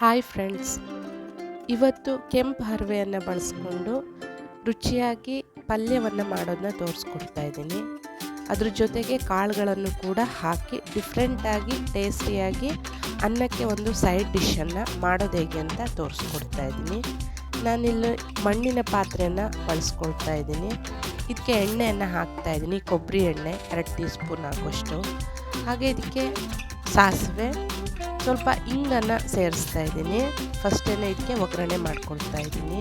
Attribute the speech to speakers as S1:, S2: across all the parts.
S1: Hi friends. ಇವತ್ತು ಕೆಂಪು ಹರವೆಯನ್ನು ಬಳಸ್ಕೊಂಡು ರುಚಿಯಾಗಿ ಪಲ್ಯವನ್ನು ಮಾಡೋದನ್ನ ತೋರಿಸ್ಕೊಡ್ತಾ ಇದ್ದೀನಿ. ಅದ್ರ ಜೊತೆಗೆ ಕಾಳುಗಳನ್ನು ಕೂಡ ಹಾಕಿ ಡಿಫ್ರೆಂಟಾಗಿ ಟೇಸ್ಟಿಯಾಗಿ ಅನ್ನಕ್ಕೆ ಒಂದು ಸೈಡ್ ಡಿಶನ್ನು ಮಾಡೋದು ಹೇಗೆ ಅಂತ ತೋರಿಸ್ಕೊಡ್ತಾ ಇದ್ದೀನಿ. ನಾನಿಲ್ಲಿ ಮಣ್ಣಿನ ಪಾತ್ರೆಯನ್ನು ಬಳಸ್ಕೊಳ್ತಾ ಇದ್ದೀನಿ. ಇದಕ್ಕೆ ಎಣ್ಣೆಯನ್ನು ಹಾಕ್ತಾ ಇದ್ದೀನಿ. ಕೊಬ್ಬರಿ ಎಣ್ಣೆ ಎರಡು ಟೀ ಸ್ಪೂನ್ ಹಾಕೋಷ್ಟು ಹಾಗೆ ಇದಕ್ಕೆ ಸಾಸಿವೆ ಸ್ವಲ್ಪ ಹಿಂಗನ್ನು ಸೇರಿಸ್ತಾ ಇದ್ದೀನಿ. ಫಸ್ಟೇನೆ ಇದಕ್ಕೆ ಒಗ್ಗರಣೆ ಮಾಡ್ಕೊಳ್ತಾ ಇದ್ದೀನಿ.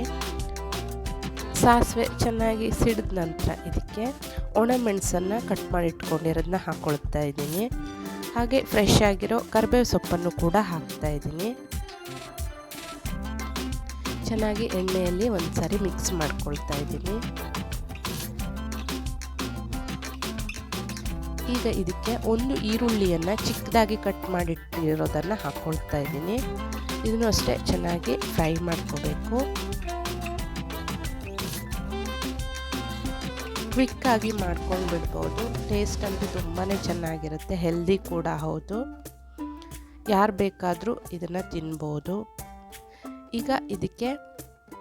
S1: ಸಾಸಿವೆ ಚೆನ್ನಾಗಿ ಸಿಡಿದ ನಂತರ ಇದಕ್ಕೆ ಒಣಮೆಣಸನ್ನು ಕಟ್ ಮಾಡಿ ಇಟ್ಕೊಂಡಿರೋದನ್ನ ಹಾಕ್ಕೊಳ್ತಾ ಇದ್ದೀನಿ. ಹಾಗೆ ಫ್ರೆಶ್ ಆಗಿರೋ ಕರಿಬೇವು ಸೊಪ್ಪನ್ನು ಕೂಡ ಹಾಕ್ತಾ ಇದ್ದೀನಿ. ಚೆನ್ನಾಗಿ ಎಣ್ಣೆಯಲ್ಲಿ ಒಂದು ಸಾರಿ ಮಿಕ್ಸ್ ಮಾಡ್ಕೊಳ್ತಾ ಇದ್ದೀನಿ. ಈಗ ಇದಕ್ಕೆ ಒಂದು ಈರುಳ್ಳಿಯನ್ನು ಚಿಕ್ಕದಾಗಿ ಕಟ್ ಮಾಡಿಟ್ಟಿರೋದನ್ನು ಹಾಕ್ಕೊಳ್ತಾ ಇದ್ದೀನಿ. ಇದನ್ನು ಅಷ್ಟೇ ಚೆನ್ನಾಗಿ ಫ್ರೈ ಮಾಡ್ಕೋಬೇಕು. ಕ್ವಿಕ್ಕಾಗಿ ಮಾಡ್ಕೊಂಡು ಬಿಡ್ಬೋದು ಟೇಸ್ಟ್ ಅಂತೂ ತುಂಬಾ ಚೆನ್ನಾಗಿರುತ್ತೆ. ಹೆಲ್ದಿ ಕೂಡ ಹೌದು. ಯಾರು ಬೇಕಾದರೂ ಇದನ್ನು ತಿನ್ಬೋದು. ಈಗ ಇದಕ್ಕೆ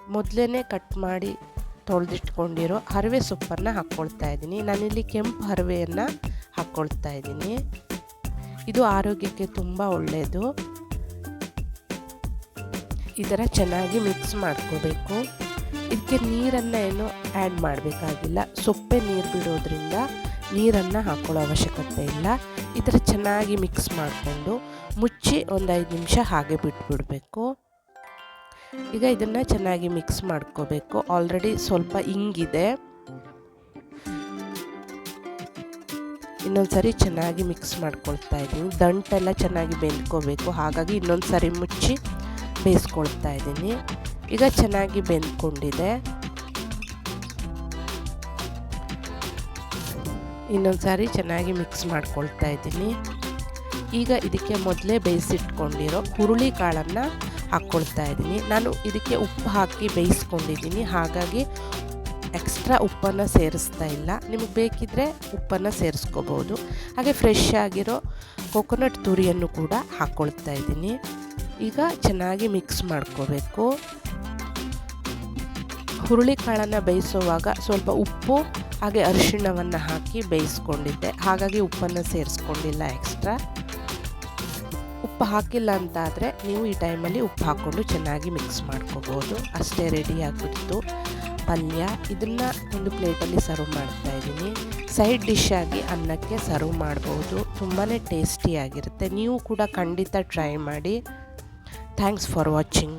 S1: ಮೊದಲೇ ಕಟ್ ಮಾಡಿ ತೊಳೆದಿಟ್ಕೊಂಡಿರೋ ಹರವೆ ಸೊಪ್ಪನ್ನು ಹಾಕ್ಕೊಳ್ತಾ ಇದ್ದೀನಿ. ನಾನಿಲ್ಲಿ ಕೆಂಪು ಹರವೆಯನ್ನು ಹಾಕ್ಕೊಳ್ತಾ ಇದ್ದೀನಿ. ಇದು ಆರೋಗ್ಯಕ್ಕೆ ತುಂಬ ಒಳ್ಳೆಯದು ಈ ಚೆನ್ನಾಗಿ ಮಿಕ್ಸ್ ಮಾಡ್ಕೋಬೇಕು. ಇದಕ್ಕೆ ನೀರನ್ನು ಏನು ಆ್ಯಡ್ ಮಾಡಬೇಕಾಗಿಲ್ಲ. ಸೊಪ್ಪೆ ನೀರು ಬಿಡೋದ್ರಿಂದ ನೀರನ್ನು ಹಾಕ್ಕೊಳ್ಳೋ ಅವಶ್ಯಕತೆ ಇಲ್ಲ. ಈ ಥರ ಚೆನ್ನಾಗಿ ಮಿಕ್ಸ್ ಮಾಡಿಕೊಂಡು ಮುಚ್ಚಿ ಒಂದು ಐದು ನಿಮಿಷ ಹಾಗೆ ಬಿಟ್ಬಿಡಬೇಕು. ಈಗ ಇದನ್ನು ಚೆನ್ನಾಗಿ ಮಿಕ್ಸ್ ಮಾಡ್ಕೋಬೇಕು. ಆಲ್ರೆಡಿ ಸ್ವಲ್ಪ ಹಿಂಗಿದೆ ಇನ್ನೊಂದು ಸಾರಿ ಚೆನ್ನಾಗಿ ಮಿಕ್ಸ್ ಮಾಡ್ಕೊಳ್ತಾ ಇದ್ದೀನಿ. ದಂಟೆಲ್ಲ ಚೆನ್ನಾಗಿ ಬೆಂದ್ಕೋಬೇಕು. ಹಾಗಾಗಿ ಇನ್ನೊಂದು ಸಾರಿ ಮುಚ್ಚಿ ಬೇಯಿಸ್ಕೊಳ್ತಾ ಇದ್ದೀನಿ. ಈಗ ಚೆನ್ನಾಗಿ ಬೆಂದ್ಕೊಂಡಿದೆ. ಇನ್ನೊಂದು ಸಾರಿ ಚೆನ್ನಾಗಿ ಮಿಕ್ಸ್ ಮಾಡ್ಕೊಳ್ತಾ ಇದ್ದೀನಿ. ಈಗ ಇದಕ್ಕೆ ಮೊದಲೇ ಬೇಯಿಸಿಟ್ಕೊಂಡಿರೋ ಹುರುಳಿ ಕಾಳನ್ನು ಹಾಕ್ಕೊಳ್ತಾ ಇದ್ದೀನಿ. ನಾನು ಇದಕ್ಕೆ ಉಪ್ಪು ಹಾಕಿ ಬೇಯಿಸ್ಕೊಂಡಿದ್ದೀನಿ. ಹಾಗಾಗಿ ಎಕ್ಸ್ಟ್ರಾ ಉಪ್ಪನ್ನು ಸೇರಿಸ್ತಾ ಇಲ್ಲ. ನಿಮಗೆ ಬೇಕಿದ್ದರೆ ಉಪ್ಪನ್ನು ಸೇರಿಸ್ಕೋಬೋದು. ಹಾಗೆ ಫ್ರೆಶ್ ಆಗಿರೋ ಕೊಕೊನಟ್ ತುರಿಯನ್ನು ಕೂಡ ಹಾಕ್ಕೊಳ್ತಾ ಇದ್ದೀನಿ. ಈಗ ಚೆನ್ನಾಗಿ ಮಿಕ್ಸ್ ಮಾಡ್ಕೋಬೇಕು. ಹುರುಳಿ ಕಾಳನ್ನು ಬೇಯಿಸುವಾಗ ಸ್ವಲ್ಪ ಉಪ್ಪು, ಹಾಗೆ ಅರಿಶಿಣವನ್ನು ಹಾಕಿ ಬೇಯಿಸ್ಕೊಂಡಿದ್ದೆ. ಹಾಗಾಗಿ ಉಪ್ಪನ್ನು ಸೇರಿಸ್ಕೊಂಡಿಲ್ಲ ಎಕ್ಸ್ಟ್ರಾ ಉಪ್ಪು ಹಾಕಿಲ್ಲ ಅಂತಾದರೆ ನೀವು ಈ ಟೈಮಲ್ಲಿ ಉಪ್ಪು ಹಾಕ್ಕೊಂಡು ಚೆನ್ನಾಗಿ ಮಿಕ್ಸ್ ಮಾಡ್ಕೋಬೋದು. ಅಷ್ಟೇ ರೆಡಿ ಆಗಿಬಿಡ್ತು. ಪಲ್ಯ ಇದನ್ನು ಒಂದು ಪ್ಲೇಟಲ್ಲಿ ಸರ್ವ್ ಮಾಡ್ತಾ ಇದ್ದೀನಿ. ಸೈಡ್ ಡಿಶ್ ಆಗಿ ಅನ್ನಕ್ಕೆ ಸರ್ವ್ ಮಾಡ್ಬೋದು. ತುಂಬಾ ಟೇಸ್ಟಿಯಾಗಿರುತ್ತೆ ನೀವು ಕೂಡ ಖಂಡಿತ ಟ್ರೈ ಮಾಡಿ. Thanks for watching